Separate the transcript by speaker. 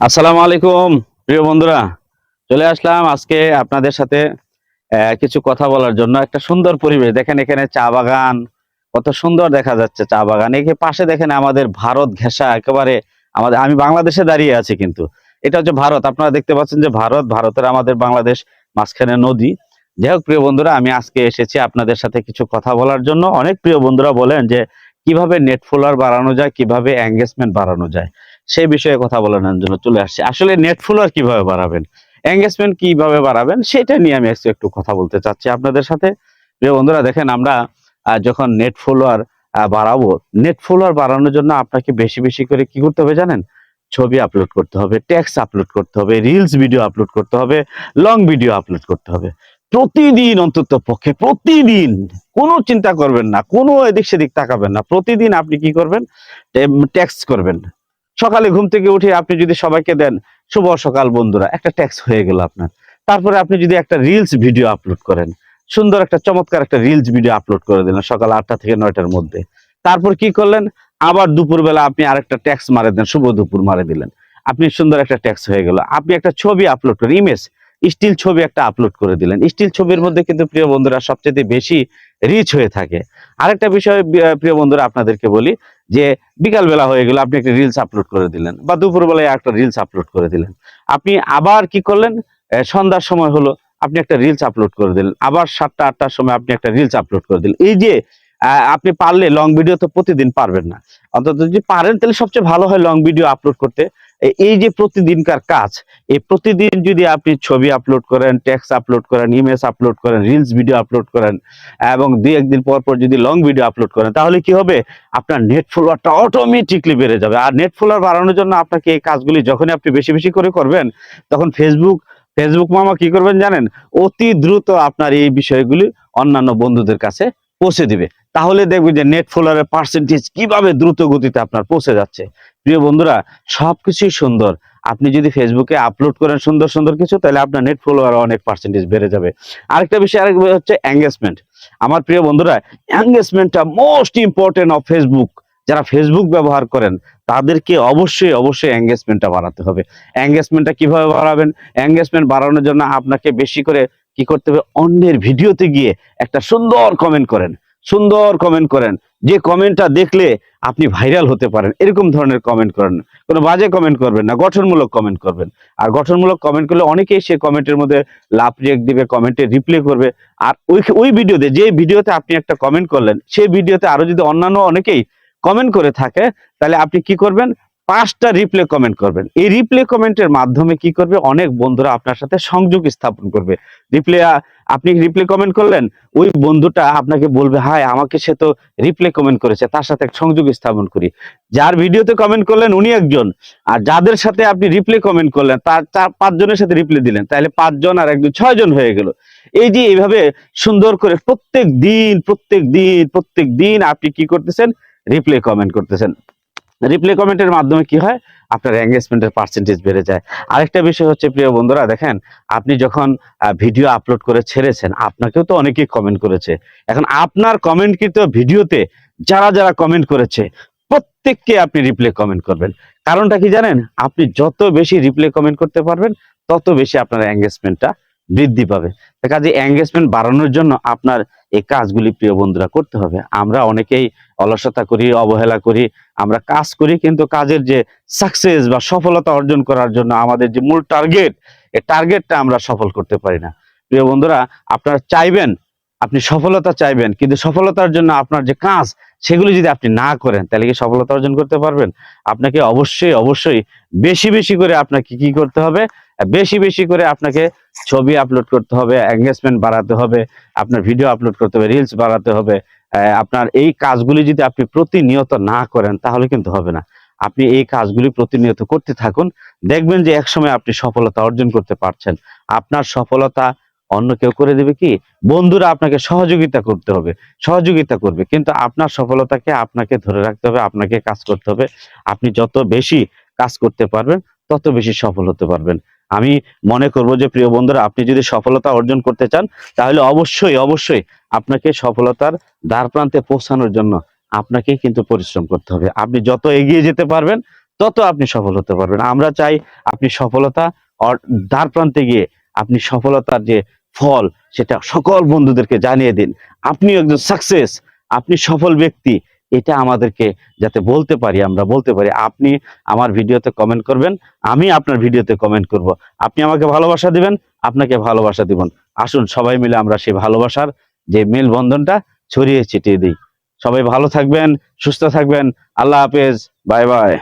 Speaker 1: আসসালামু আলাইকুম, প্রিয় বন্ধুরা। চলে আসলাম আজকে আপনাদের সাথে কিছু কথা বলার জন্য। একটা সুন্দর পরিবেশ। দেখেন এখানে চা বাগান, কত সুন্দর দেখা যাচ্ছে চা বাগান। একে পাশে দেখেন আমাদের ভারত ঘেঁষা, একেবারে আমাদের, আমি বাংলাদেশে দাঁড়িয়ে আছি কিন্তু। এটা হচ্ছে ভারত। আপনারা দেখতে পাচ্ছেন যে ভারত, ভারতের আমাদের বাংলাদেশ মাঝখানে নদী। যাই হোক, প্রিয় বন্ধুরা, আমি আজকে এসেছি আপনাদের সাথে কিছু কথা বলার জন্য। অনেক প্রিয় বন্ধুরা বলেন যে, কীভাবে নেট ফলোয়ার বাড়ানো যায়, কীভাবে এঙ্গেজমেন্ট বাড়ানো যায়। সেই বিষয়ে কথা বলানোর জন্য চলে আসছি। আসলে নেট ফলোয়ার কীভাবে বাড়াবেন? এঙ্গেজমেন্ট কীভাবে বাড়াবেন? সেটা নিয়ে আমি একটু কথা বলতে চাচ্ছি আপনাদের সাথে। বন্ধুরা, দেখেন আমরা যখন নেট ফলোয়ার বাড়াবো নেট ফলোয়ার বাড়ানোর জন্য আপনাকে বেশি বেশি করে কি করতে হবে জানেন? ছবি আপলোড করতে হবে টেক্সট আপলোড করতে হবে রিলস ভিডিও আপলোড করতে হবে লং ভিডিও আপলোড করতে হবে। প্রতিদিন অন্তত পক্ষে, প্রতিদিন কোনো চিন্তা করবেন না, কোনো এদিক সেদিক তাকাবেন না। প্রতিদিন আপনি কি করবেন? টেক্সট করবেন। সকালে ঘুম থেকে উঠে আপনি যদি সবাইকে দেন, শুভ সকাল বন্ধুরা, একটা ট্যাক্স হয়ে গেল আপনার। তারপরে আপনি যদি একটা রিলস ভিডিও আপলোড করেন, সুন্দর একটা চমৎকার একটা রিলস ভিডিও আপলোড করে দিলেন সকাল আটটা থেকে নয়টার মধ্যে। তারপর কি করলেন? আবার দুপুরবেলা আপনি আরেকটা ট্যাক্স মারে দেন শুভ দুপুর মারে দিলেন। আপনি সুন্দর একটা ট্যাক্স হয়ে গেল। আপনি একটা ছবি আপলোড করেন ইমেজ স্টিল ছবি একটা আপলোড করে দিলেন। স্টিল ছবির মধ্যে কিন্তু প্রিয় বন্ধুরা সবচেয়ে বেশি রিচ হয়ে থাকে। আরেকটা বিষয় প্রিয় বন্ধুরা আপনাদেরকে বলি যে বিকাল বেলা হয়ে গেল, আপনি একটা রিলস আপলোড করে দিলেন বা দুপুরবেলায় একটা রিলস আপলোড করে দিলেন। আপনি আবার কি করলেন? সন্ধ্যার সময় হলো, আপনি একটা রিলস আপলোড করে দিলেন। আবার সাতটা, আটটার সময় আপনি একটা রিলস আপলোড করে দিলেন। এই যে আপনি পারলে লং ভিডিও তো প্রতিদিন পারবেন না। অন্তত যদি পারেন, তাহলে সবচেয়ে ভালো হয় লং ভিডিও আপলোড করতে। এই যে প্রতিদিনকার কাজ এই প্রতিদিন যদি আপনি ছবি আপলোড করেন টেক্সট আপলোড করেন ইমেজ আপলোড করেন রিলস ভিডিও আপলোড করেন, এবং দুই একদিন পর পর যদি লং ভিডিও আপলোড করেন, তাহলে কি হবে? আপনার নেট ফলোয়ারটা অটোমেটিকলি বেড়ে যাবে। আর নেট ফলোয়ার বাড়ানোর জন্য আপনাকে এই কাজগুলি যখনই আপনি বেশি বেশি করে করবেন, তখন ফেসবুক ফেসবুক মামা কি করবেন জানেন? অতি দ্রুত আপনার এই বিষয়গুলি অন্যান্য বন্ধুদের কাছে পৌঁছে দিবে। তাহলে দেখবেন যে নেট ফলোয়ারের পার্সেন্টেজ কীভাবে দ্রুত গতিতে আপনার পৌঁছে যাচ্ছে। প্রিয় বন্ধুরা, সবকিছুই সুন্দর। আপনি যদি ফেসবুকে আপলোড করেন সুন্দর সুন্দর কিছু, তাহলে আপনার নেট ফলোয়ার অনেক পার্সেন্টেজ বেড়ে যাবে। আরেকটা বিষয়, আরেক হচ্ছে এঙ্গেজমেন্ট আমার প্রিয় বন্ধুরা এঙ্গেজমেন্টটা মোস্ট ইম্পর্টেন্ট অফ ফেসবুক যারা ফেসবুক ব্যবহার করেন, তাদেরকে অবশ্যই অবশ্যই এঙ্গেজমেন্টটা বাড়াতে হবে। এঙ্গেজমেন্টটা কীভাবে বাড়াবেন? এঙ্গেজমেন্ট বাড়ানোর জন্য আপনাকে বেশি করে কি করতে হবে? অন্যের ভিডিওতে গিয়ে একটা সুন্দর কমেন্ট করেন। সুন্দর কমেন্ট করেন। যে কমেন্টটা দেখলে আপনি ভাইরাল হতে পারেন। এরকম ধরনের কমেন্ট করেন। কোনো বাজে কমেন্ট করবেন না, গঠনমূলক কমেন্ট করবেন। আর গঠনমূলক কমেন্ট করলে অনেকেই সে কমেন্টের মধ্যে লাভ রিয়েক্ট দিবে কমেন্টে রিপ্লে করবে। আর ওই ওই ভিডিওতে যে ভিডিওতে আপনি একটা কমেন্ট করলেন, সেই ভিডিওতে আরও যদি অন্যান্য অনেকেই কমেন্ট করে থাকে, তাহলে আপনি কি করবেন? পাঁচটা রিপ্লে কমেন্ট করবেন। এই রিপ্লে কমেন্টের মাধ্যমে কি করবে? অনেক বন্ধুরা আপনার সাথে সংযোগ স্থাপন করবে। রিপ্লে আপনি রিপ্লে কমেন্ট করলেন, ওই বন্ধুটা আপনাকে বলবে হাই আমাকে সে তো রিপ্লে কমেন্ট করেছে, তার সাথে সংযোগ স্থাপন করি। যার ভিডিওতে কমেন্ট করলেন, উনি একজন। আর যাদের সাথে আপনি রিপ্লে কমেন্ট করলেন, তার, চার, পাঁচজনের সাথে রিপ্লে দিলেন, তাহলে পাঁচজন আর একজন, ছয়জন হয়ে গেল। এই যে এইভাবে সুন্দর করে প্রত্যেক দিন প্রত্যেক দিন প্রত্যেক দিন আপনি কি করতেছেন? রিপ্লে কমেন্ট করতেছেন। রিপ্লে কমেন্টের মাধ্যমে কি হয়? আপনার এঙ্গেজমেন্টের পার্সেন্টেজ বেড়ে যায়। আরেকটা বিষয় হচ্ছে, প্রিয় বন্ধুরা, দেখেন, আপনি যখন ভিডিও আপলোড করে ছেড়েছেন, আপনাকেও তো অনেকেই কমেন্ট করেছে। এখন আপনার কমেন্টকৃত ভিডিওতে যারা যারা কমেন্ট করেছে, প্রত্যেককে আপনি রিপ্লে কমেন্ট করবেন। কারণটা কি জানেন? আপনি যত বেশি রিপ্লে কমেন্ট করতে পারবেন, তত বেশি আপনার এঙ্গেজমেন্টটা বৃদ্ধি পাবে। কাজে এঙ্গেজমেন্ট বাড়ানোর জন্য আপনার এই কাজগুলি প্রিয় বন্ধুরা করতে হবে। আমরা অনেকেই অলসতা করি, অবহেলা করি, আমরা কাজ করি, কিন্তু কাজের যে সাকসেস বা সফলতা অর্জন করার জন্য আমাদের যে মূল টার্গেট এই টার্গেটটা আমরা সফল করতে পারি না। প্রিয় বন্ধুরা, আপনারা চাইবেন, আপনি সফলতা চাইবেন, কিন্তু সফলতার জন্য আপনার যে কাজ, সেগুলি যদি আপনি না করেন, তাহলে কি সফলতা অর্জন করতে পারবেন? আপনাকে অবশ্যই অবশ্যই বেশি বেশি করে আপনাকে কি করতে হবে? বেশি বেশি করে আপনাকে ছবি আপলোড করতে হবে এঙ্গেজমেন্ট বাড়াতে হবে, আপনার ভিডিও আপলোড করতে হবে রিলস বাড়াতে হবে আপনার এই কাজগুলি যদি আপনি প্রতিনিয়ত না করেন তাহলে কিন্তু হবে না। আপনি এই কাজগুলি প্রতিনিয়ত করতে থাকুন, দেখবেন যে একসময় আপনি সফলতা অর্জন করতে পারছেন। আপনার সফলতা অন্য কেউ করে দেবে কি? বন্ধুরা আপনাকে সহযোগিতা করতে হবে, সহযোগিতা করবে। কিন্তু আপনার সফলতাকে আপনাকে ধরে রাখতে হবে, আপনাকে কাজ করতে হবে। আপনি যত বেশি কাজ করতে পারবেন, তত বেশি সফল হতে পারবেন। আমি মনে করব যে, প্রিয় বন্ধুরা, আপনি যদি সফলতা অর্জন করতে চান, তাহলে অবশ্যই অবশ্যই আপনাকে সফলতার দ্বার প্রান্তে পৌঁছানোর জন্য আপনাকে কিন্তু পরিশ্রম করতে হবে। আপনি যত এগিয়ে যেতে পারবেন, তত আপনি সফল হতে পারবেন। আমরা চাই আপনি সফলতা দ্বার প্রান্তে গিয়ে আপনি সফলতার যে ফল, সেটা সকল বন্ধুদেরকে জানিয়ে দিন। আপনি একজন সাকসেস আপনি সফল ব্যক্তি এটা আমাদেরকে যাতে বলতে পারি, আমরা বলতে পারি। আপনি আমার ভিডিওতে কমেন্ট করবেন, আমি আপনার ভিডিওতে কমেন্ট করব। আপনি আমাকে ভালোবাসা দিবেন, আপনাকে ভালোবাসা দিবেন আসুন, সবাই মিলে আমরা সেই ভালোবাসার যে মেলবন্ধনটা ছড়িয়ে ছিটিয়ে দিই। সবাই ভালো থাকবেন, সুস্থ থাকবেন। আল্লাহ হাফেজ, বাই বাই।